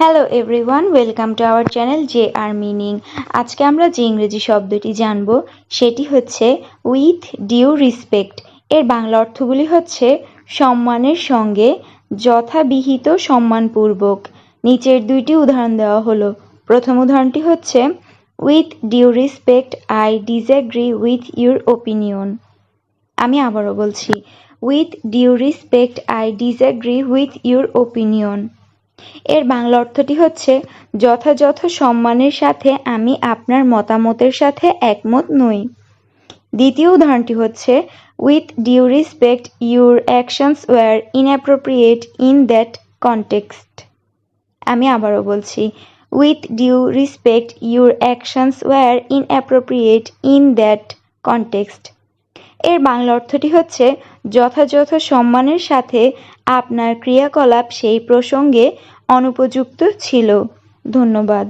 Hello everyone welcome to our channel J R meaning আজকে আমরা যে ইংরেজি শব্দটি জানব, সেটি হচ্ছে উইথ ডিউ রিসপেক্ট এর বাংলা অর্থগুলি হচ্ছে সম্মানের সঙ্গে যথাবিহিত সম্মানপূর্বক। নিচের দুইটি উদাহরণ দেওয়া হলো। প্রথম উদাহরণটি হচ্ছে with due respect I disagree with your opinion আমি আবারও বলছি with due respect I disagree with your opinion এর বাংলা অর্থটি হচ্ছে, যথাযথ সম্মানের সাথে আমি আপনার মতামতের সাথে একমত নই। দ্বিতীয় উদাহরণটি হচ্ছে with due respect your actions were inappropriate in that context আমি আবারও বলছি with due respect your actions were inappropriate in that context এর বাংলা অর্থটি হচ্ছে যথাযথ সম্মানের সাথে আপনার ক্রিয়াকলাপ সেই প্রসঙ্গে অনুপযুক্ত ছিল। ধন্যবাদ।